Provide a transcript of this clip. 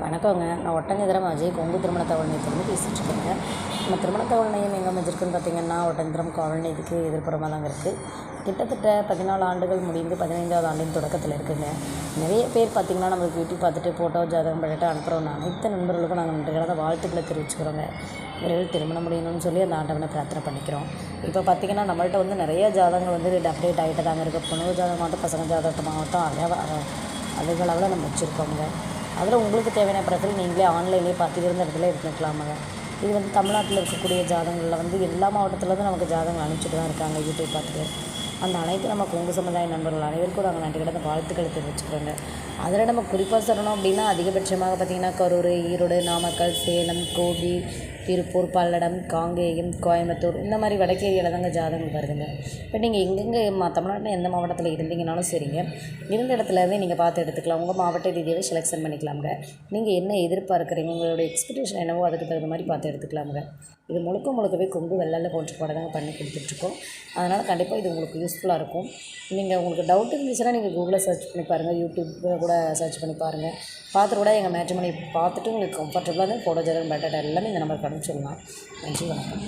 வணக்கங்க. நான் ஒட்டஞ்சத்திரம் அஜய். கொங்கு திருமண தகவல் நிலையத்திலிருந்து பேசிகிட்டு இருக்கேங்க நம்ம திருமண தகவல் நிலையம் எங்கே அமைஞ்சிருக்குன்னு பார்த்தீங்கன்னா ஒட்டஞ்சத்திரம் காவல் இதுக்கு எதிர்ப்புறமாக தாங்க இருக்குது கிட்டத்தட்ட பதினாலு ஆண்டுகள் முடிந்து பதினைந்தாவது ஆண்டின் தொடக்கத்தில் இருக்குங்க. நிறைய பேர் பார்த்திங்கன்னா நம்மளுக்கு யூடியூப் பார்த்துட்டு ஃபோட்டோ ஜாதகம் பண்ணிட்டு அனுப்புகிறோம் அனைத்து நண்பர்களுக்கும் நாங்கள் நன்றி வாழ்த்துக்களை தெரிவிச்சுக்கிறோங்க. விரைவில் திருமணம் முடியணும்னு சொல்லி அந்த ஆண்டவனை பிரார்த்தனை பண்ணிக்கிறோம். இப்போ பார்த்திங்கன்னா நம்மள்ட்ட வந்து நிறைய ஜாதகங்கள் வந்து அப்டேட் ஆகிட்டு தாங்க இருக்குது பொண்ணு ஜாதகமாகட்டும் பசங்க ஜாதகமாகட்டும் அதே அதுகளவில் நம்ம வச்சுருக்கோங்க அதில் உங்களுக்கு தேவையான படத்தில் நீங்களே ஆன்லைன்லேயே பார்த்து இருந்த இடத்துல எடுத்துக்கலாமுங்க இது வந்து தமிழ்நாட்டில் இருக்கக்கூடிய ஜாதகங்களில் வந்து எல்லா மாவட்டத்துலேருந்து நமக்கு ஜாதகங்கள் அனுப்பிச்சிட்டு தான் இருக்காங்க யூடியூப் பார்த்துட்டு. அந்த அனைத்து நம்ம கொங்கு சமுதாய நண்பர்கள் அனைவருக்கும் நாங்கள் நன்றி கடந்த வாழ்த்துக்களை தெரிவிச்சுக்கிறோங்க. அதில் நம்ம குறிப்பாக சொல்லணும் அப்படின்னா அதிகபட்சமாக பார்த்திங்கன்னா கரூர் ஈரோடு நாமக்கல் சேலம் கோபி திருப்பூர் பல்லடம் காங்கேயம் கோயம்புத்தூர் இந்த மாதிரி வடக்கு ஏரியாவில் தாங்க ஜாதகம் வருதுங்க. இப்போ நீங்கள் எங்கெங்கே மா தமிழ்நாட்டில் எந்த மாவட்டத்தில் இருந்தீங்கனாலும் சரிங்க. இருந்த இடத்துலேருந்தே நீங்கள் பார்த்து எடுத்துக்கலாம். உங்கள் மாவட்ட ரீதியாகவே செலெக்ஷன் பண்ணிக்கலாமுங்க. நீங்கள் என்ன எதிர்பார்க்குறீங்க? உங்களோட எக்ஸ்பெக்டேஷன் என்னவோ அதுக்கு தகுந்த மாதிரி பார்த்து எடுத்துக்கலாமுங்க. இது முழுக்க முழுக்கவே கொங்கு வெள்ளால போன்ற படம் தாங்க பண்ணி கொடுத்துட்ருக்கோம். அதனால் கண்டிப்பாக இது உங்களுக்கு யூஸ்ஃபுல்லாக இருக்கும். நீங்கள் உங்களுக்கு டவுட் இருந்துச்சுன்னா நீங்கள் கூகுளில் சர்ச் பண்ணி பாருங்கள் யூடியூப்பில் கூட சர்ச் பண்ணி பாருங்கள் பார்த்துட்டு கூட எங்கள் மேட்ச் பண்ணி பார்த்துட்டு உங்களுக்கு கம்ஃபர்டபுளாக இருந்தால் ஃபோட்டோ ஜெரம் பேட்டா எல்லாமே இந்த அப்படின்னு சொல்லலாம் நன்றி வணக்கம்.